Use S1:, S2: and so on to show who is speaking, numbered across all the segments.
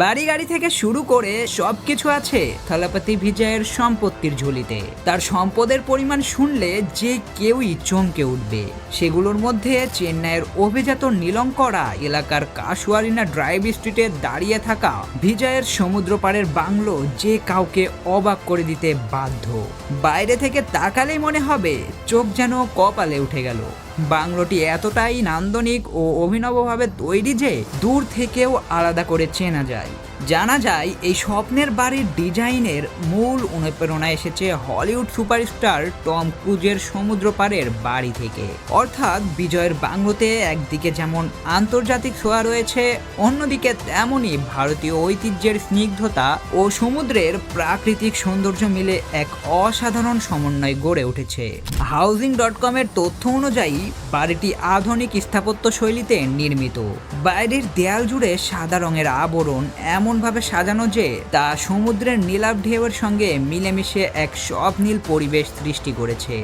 S1: বাড়ি গাড়ি থেকে শুরু করে সব কিছু আছে থালাপাতি বিজয়ের সম্পত্তির ঝুলিতে। তার সম্পদের পরিমাণ শুনলে যে কেউই চমকে উঠবে। সেগুলোর মধ্যে চেন্নাইয়ের অভিজাত নীলঙ্করা, এলাকার কাশুয়ারিনা ড্রাইভ স্ট্রিটে দাঁড়িয়ে থাকা বিজয়ের সমুদ্র পাড়ের বাংলো যে কাউকে অবাক করে দিতে বাধ্য। বাইরে থেকে তাকালেই মনে হবে, চোখ যেন কপালে উঠে গেল। বাংলোটি এতটাই নান্দনিক ও অভিনবভাবে তৈরি যে দূর থেকেও আলাদা করে চেনা যায়। জানা যায়, এই স্বপ্নের বাড়ির ডিজাইনের মূল অনুপ্রেরণা এসেছে হলিউড সুপারস্টার টম ক্রুজের সমুদ্র পাড়ের বাড়ি থেকে। অর্থাৎ বিজয়ের বাংলোতে একদিকে যেমন আন্তর্জাতিক ছোঁয়া রয়েছে, অন্যদিকে তেমনই ভারতীয় ঐতিহ্যের স্নিগ্ধতা ও সমুদ্রের প্রাকৃতিক সৌন্দর্য মিলে এক অসাধারণ সমন্বয় গড়ে উঠেছে। হাউজিং ডট কমের তথ্য অনুযায়ী, বাড়িটি আধুনিক স্থাপত্য শৈলীতে নির্মিত। বাইরের দেয়াল জুড়ে সাদা রঙের আবরণ এমনভাবে সাজানো যে তা সমুদ্রের নীলাভ ঢেউয়ের সঙ্গে মিলেমিশে এক স্বপ্নীল পরিবেশ সৃষ্টি করেছে।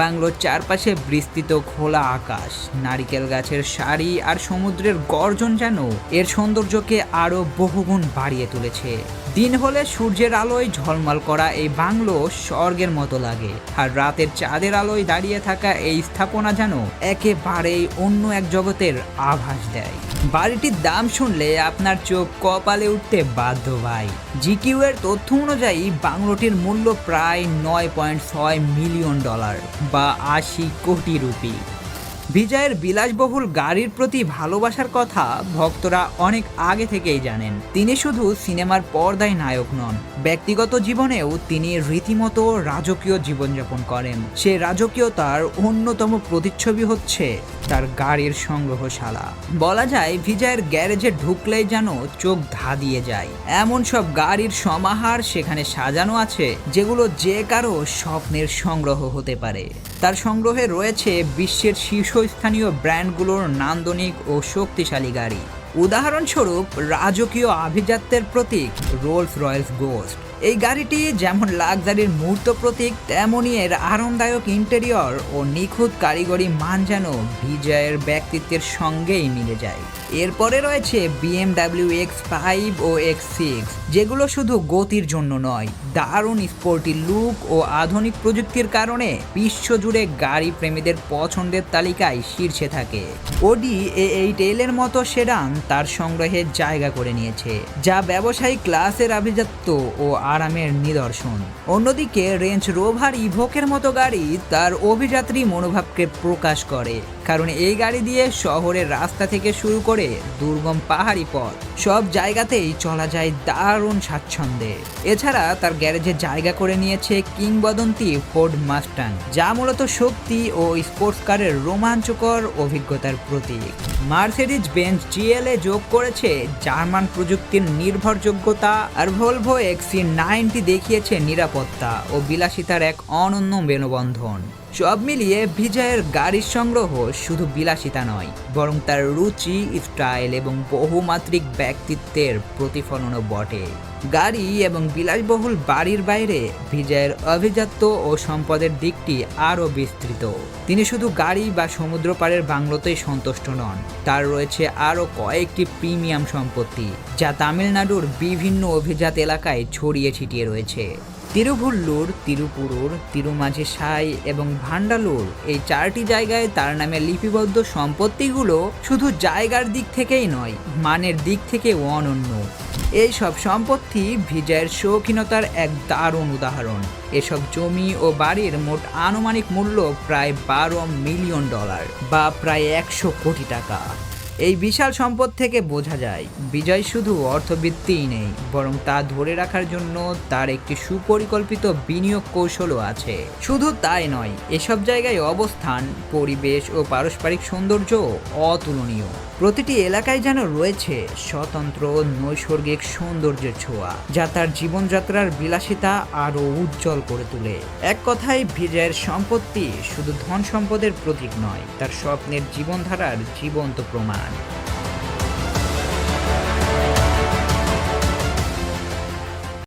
S1: বাংলোর চারপাশে বিস্তৃত খোলা আকাশ, নারিকেল গাছের সারি আর সমুদ্রের গর্জন যেন এর সৌন্দর্যকে আরও বহুগুণ বাড়িয়ে তুলেছে। দিন হলে সূর্যের আলোয় ঝলমল করা এই বাংলো স্বর্গের মতো লাগে। আর রাতের চাঁদের আলোয় দাঁড়িয়ে থাকা এই স্থাপনা যেন একেবারেই অন্য এক জগতের আভাস দেয়। বাড়িটির দাম শুনলে আপনার চোখ কপালে উঠতে বাধ্য ভাই জিকিউ এর তথ্য অনুযায়ী, বাংলোটির মূল্য প্রায় নয় পয়েন্ট ছয় মিলিয়ন ডলার বা আশি কোটি রুপি। বিজয়ের বিলাসবহুল গাড়ির প্রতি ভালোবাসার কথা ভক্তরা অনেক আগে থেকেই জানেন। তিনি শুধু সিনেমার পর্দায় নায়ক নন, ব্যক্তিগত জীবনেও তিনি রীতিমতো রাজকীয় জীবনযাপন করেন। সে রাজকীয়তার অন্যতম প্রতিচ্ছবি হচ্ছে তার গাড়ির সংগ্রহশালা। বলা যায়, বিজয়ের গ্যারেজে ঢুকলেই যেন চোখ ধাঁধিয়ে যায়। এমন সব গাড়ির সমাহার সেখানে সাজানো আছে, যেগুলো যে কারও স্বপ্নের সংগ্রহ হতে পারে। তার সংগ্রহে রয়েছে বিশ্বের শীর্ষস্থানীয় ব্র্যান্ডগুলোর নান্দনিক ও শক্তিশালী গাড়ি। উদাহরণস্বরূপ রাজকীয় আভিজাত্যের প্রতীক রোলস রয়েলস গোস্ট এই গাড়িটি যেমন লাক্সারির মূর্ত প্রতীক তেমনই এর আরামদায়ক ইন্টেরিয়র ও নিখুঁত কারিগরি মান যেন বিজয়ের ব্যক্তিত্বের সঙ্গেই মিলে যায়। এরপরে রয়েছে বিএমডাব্লিউ এক্স ফাইভ ও এক্স সিক্স যেগুলো শুধু গতির জন্য নয়, দারুণ স্পোর্টি লুক ও আধুনিক প্রযুক্তির কারণে বিশ্বজুড়ে গাড়ি প্রেমীদের পছন্দের তালিকায় শীর্ষে থাকে। ওডি এ এইট এল এর মতো সেডান তার সংগ্রহে জায়গা করে নিয়েছে, যা ব্যবসায়িক ক্লাসের আভিজাত্য ও আরামের নিদর্শন। অন্যদিকে রেঞ্জ রোভার ইভোকের মতো গাড়ি তার অভিযাত্রী মনোভাবকে প্রকাশ করে। কারণ এই গাড়ি দিয়ে শহরের রাস্তা থেকে শুরু করে দুর্গম পাহাড়ি পথ, সব জায়গাতেই চলা যায় দারুণ স্বাচ্ছন্দ্যে। এছাড়া তার গ্যারেজে জায়গা করে নিয়েছে কিংবদন্তি ফোর্ড মাস্টাং, যা মূলত শক্তি ও স্পোর্টস কারের রোমাঞ্চকর অভিজ্ঞতার প্রতীক। মার্সিডিজ বেঞ্চ জিএলএ যোগ করেছে জার্মান প্রযুক্তির নির্ভরযোগ্যতা আর ভলভো এক্সি নাইনটি দেখিয়েছে নিরাপত্তা ও বিলাসিতার এক অনন্য মেলবন্ধন। সব মিলিয়ে বিজয়ের গাড়ির সংগ্রহ শুধু বিলাসিতা নয়, বরং তার রুচি, স্টাইল এবং বহুমাত্রিক ব্যক্তিত্বের প্রতিফলনও বটে। গাড়ি এবং বিলাসবহুল বাড়ির বাইরে বিজয়ের অভিজাত্য ও সম্পদের দিকটি আরও বিস্তৃত। তিনি শুধু গাড়ি বা সমুদ্র পাড়ের বাংলোতেই সন্তুষ্ট নন, তার রয়েছে আরও কয়েকটি প্রিমিয়াম সম্পত্তি, যা তামিলনাড়ুর বিভিন্ন অভিজাত এলাকায় ছড়িয়ে ছিটিয়ে রয়েছে। তিরুভুল্লুর, তিরুপুরুর তিরুমাঝি সাই এবং ভান্ডালুর এই চারটি জায়গায় তার নামে লিপিবদ্ধ সম্পত্তিগুলো শুধু জায়গার দিক থেকেই নয়, মানের দিক থেকেও অনন্য। এই সব সম্পত্তি বিজয়ের শৌখিনতার এক দারুণ উদাহরণ। এসব জমি ও বাড়ির মোট আনুমানিক মূল্য প্রায় বারো মিলিয়ন ডলার বা প্রায় একশো কোটি টাকা। এই বিশাল সম্পদ থেকে বোঝা যায়, বিজয় শুধু অর্থবৃত্তিই নেই, বরং তা ধরে রাখার জন্য তার একটি সুপরিকল্পিত বিনিয়োগ কৌশলও আছে। শুধু তাই নয়, এসব জায়গায় অবস্থান, পরিবেশ ও পারস্পরিক সৌন্দর্য অতুলনীয়। প্রতিটি এলাকায় যেন রয়েছে স্বতন্ত্র নৈসর্গিক সৌন্দর্যের ছোঁয়া, যা তার জীবনযাত্রার বিলাসিতা আরও উজ্জ্বল করে তোলে। এক কথায়, বিজয়ের সম্পত্তি শুধু ধন সম্পদের প্রতীক নয়, তার স্বপ্নের জীবনধারার জীবন্ত প্রমাণ।